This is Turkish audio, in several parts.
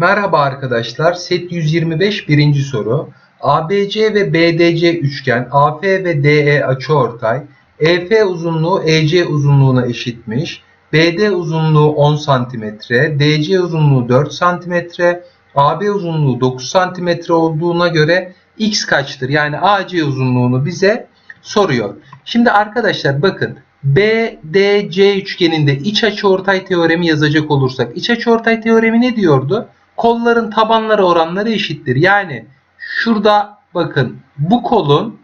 Merhaba arkadaşlar. Set 125 birinci soru. ABC ve BDC üçgen, AF ve DE açıortay, EF uzunluğu EC uzunluğuna eşitmiş. BD uzunluğu 10 cm, DC uzunluğu 4 cm, AB uzunluğu 9 cm olduğuna göre x kaçtır? Yani AC uzunluğunu bize soruyor. Şimdi arkadaşlar bakın BDC üçgeninde iç açıortay teoremi yazacak olursak iç açıortay teoremi ne diyordu? Kolların tabanları oranları eşittir. Yani şurada bakın bu kolun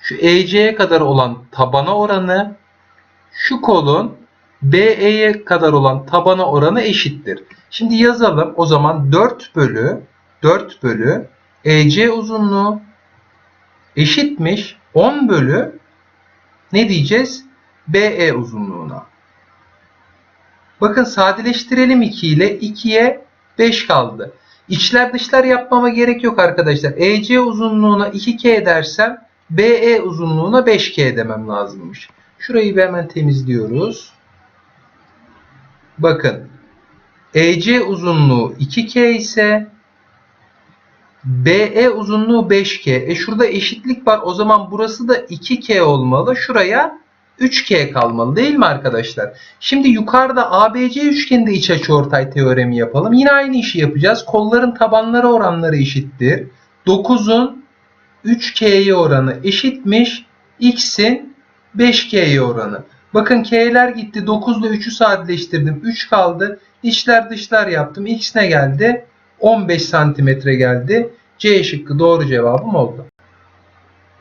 şu EC'ye kadar olan tabana oranı şu kolun BE'ye kadar olan tabana oranı eşittir. Şimdi yazalım. O zaman 4 bölü 4 bölü EC uzunluğu eşitmiş 10 bölü ne diyeceğiz? BE uzunluğuna. Bakın sadeleştirelim 2 ile 2'ye 5 kaldı. İçler dışlar yapmama gerek yok arkadaşlar. EC uzunluğuna 2K dersem BE uzunluğuna 5K demem lazımmış. Şurayı bir hemen temizliyoruz. Bakın EC uzunluğu 2K ise BE uzunluğu 5K. E şurada eşitlik var. O zaman burası da 2K olmalı. Şuraya 3K kalmalı değil mi arkadaşlar? Şimdi yukarıda ABC üçgeninde iç açıortay teoremi yapalım. Yine aynı işi yapacağız. Kolların tabanları oranları eşittir. 9'un 3K'ye oranı eşitmiş. X'in 5K'ye oranı. Bakın K'ler gitti. 9 ile 3'ü sadeleştirdim. 3 kaldı. İçler dışlar yaptım. X ne geldi? 15 santimetre geldi. C şıkkı doğru cevabım oldu.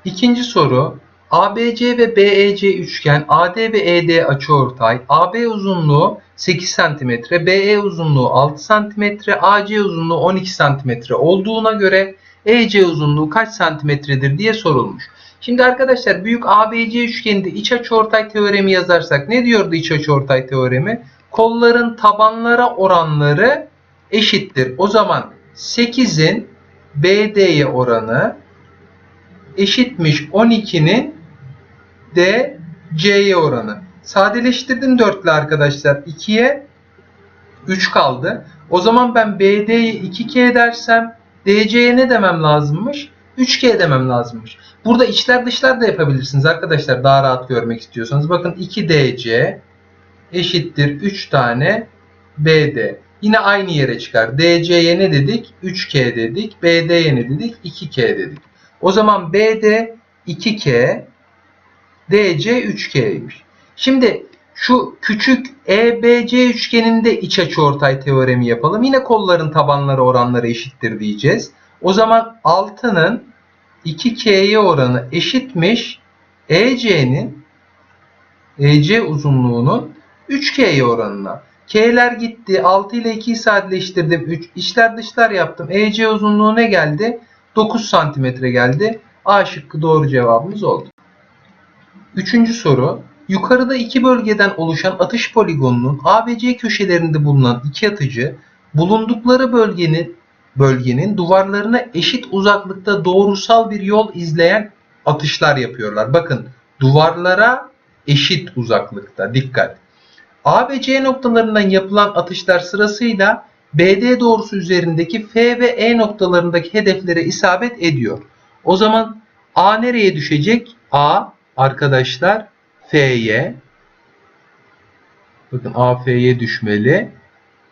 İkinci soru. ABC ve BEC üçgen, AD ve ED açıortay, AB uzunluğu 8 cm, BE uzunluğu 6 cm, AC uzunluğu 12 cm olduğuna göre EC uzunluğu kaç santimetredir diye sorulmuş. Şimdi arkadaşlar büyük ABC üçgeninde iç açıortay teoremi yazarsak ne diyordu iç açıortay teoremi? Kolların tabanlara oranları eşittir. O zaman 8'in BD'ye oranı eşitmiş 12'nin D C'ye oranı. Sadeleştirdim 4 ile arkadaşlar. 2'ye 3 kaldı. O zaman ben BD'ye 2K dersem DC'ye ne demem lazımmış? 3K demem lazımmış. Burada içler dışlar da yapabilirsiniz arkadaşlar daha rahat görmek istiyorsanız. Bakın 2DC eşittir 3 tane BD. Yine aynı yere çıkar. DC'ye ne dedik? 3K dedik. BD'ye ne dedik? 2K dedik. O zaman BD 2K DC 3K'ymiş. Şimdi şu küçük EBC üçgeninde iç açıortay teoremi yapalım. Yine kolların tabanları oranları eşittir diyeceğiz. O zaman 6'nın 2K'ye oranı eşitmiş EC'nin EC uzunluğunun 3K'ye oranına. K'ler gitti. 6 ile 2'yi sadeleştirdim. 3 içler dışlar yaptım. EC uzunluğu ne geldi? 9 santimetre geldi. A şıkkı doğru cevabımız oldu. Üçüncü soru. Yukarıda iki bölgeden oluşan atış poligonunun ABC köşelerinde bulunan iki atıcı bulundukları bölgenin bölgenin duvarlarına eşit uzaklıkta doğrusal bir yol izleyen atışlar yapıyorlar. Bakın duvarlara eşit uzaklıkta dikkat. ABC noktalarından yapılan atışlar sırasıyla BD doğrusu üzerindeki F ve E noktalarındaki hedeflere isabet ediyor. O zaman A nereye düşecek? A arkadaşlar F'ye bakın AF'ye düşmeli.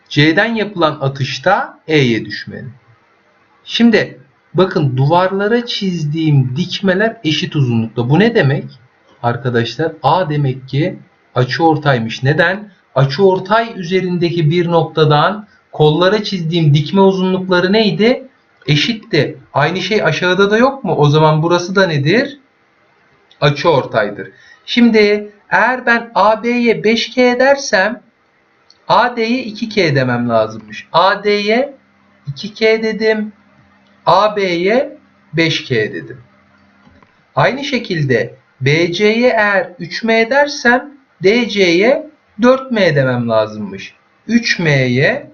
C'den yapılan atışta E'ye düşmeli. Şimdi bakın duvarlara çizdiğim dikmeler eşit uzunlukta. Bu ne demek? Arkadaşlar A demek ki açıortaymış. Neden? Açıortay üzerindeki bir noktadan kollara çizdiğim dikme uzunlukları neydi? Eşitti. Aynı şey aşağıda da yok mu? O zaman burası da nedir? Açıortaydır. Şimdi eğer ben AB'ye 5K dersem AD'ye 2K demem lazımmış. AD'ye 2K dedim. AB'ye 5K dedim. Aynı şekilde BC'ye eğer 3M dersem DC'ye 4M demem lazımmış. 3M'ye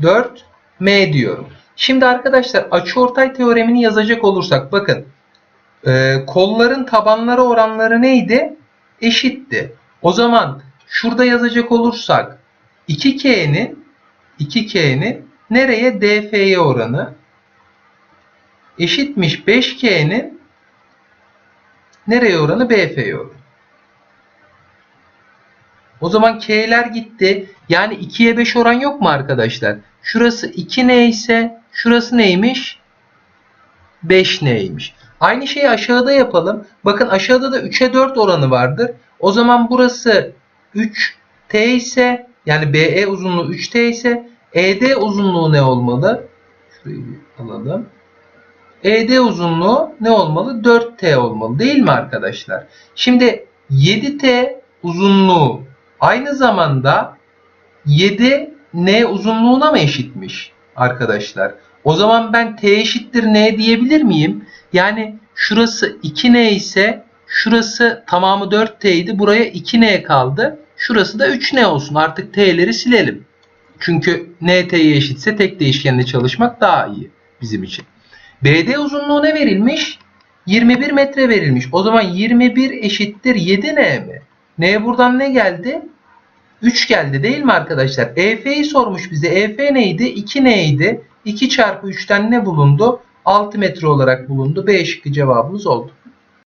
4M diyorum. Şimdi arkadaşlar açıortay teoremini yazacak olursak bakın e, kolların tabanları oranları neydi? Eşitti. O zaman şurada yazacak olursak 2K'nin 2K'nin nereye? DF'ye oranı. Eşitmiş 5K'nin nereye oranı? BF'ye oranı. O zaman K'ler gitti. Yani 2'ye 5 oran yok mu arkadaşlar? Şurası 2 neyse şurası neymiş? 5 neymiş? Aynı şeyi aşağıda yapalım. Bakın aşağıda da 3'e 4 oranı vardır. O zaman burası 3T ise yani BE uzunluğu 3T ise ED uzunluğu ne olmalı? Şurayı alalım. ED uzunluğu ne olmalı? 4T olmalı değil mi arkadaşlar? Şimdi 7T uzunluğu aynı zamanda 7N uzunluğuna mı eşitmiş arkadaşlar? O zaman ben T eşittir N diyebilir miyim? Yani şurası 2N ise şurası tamamı 4T idi. Buraya 2N kaldı. Şurası da 3N olsun. Artık T'leri silelim. Çünkü N T'ye eşitse tek değişkenle çalışmak daha iyi bizim için. BD uzunluğu ne verilmiş? 21 metre verilmiş. O zaman 21 eşittir 7N mi? N buradan ne geldi? 3 geldi değil mi arkadaşlar? EF'yi sormuş bize. EF neydi? 2 neydi? 2 çarpı 3'ten ne bulundu? 6 metre olarak bulundu. B şıkkı cevabımız oldu.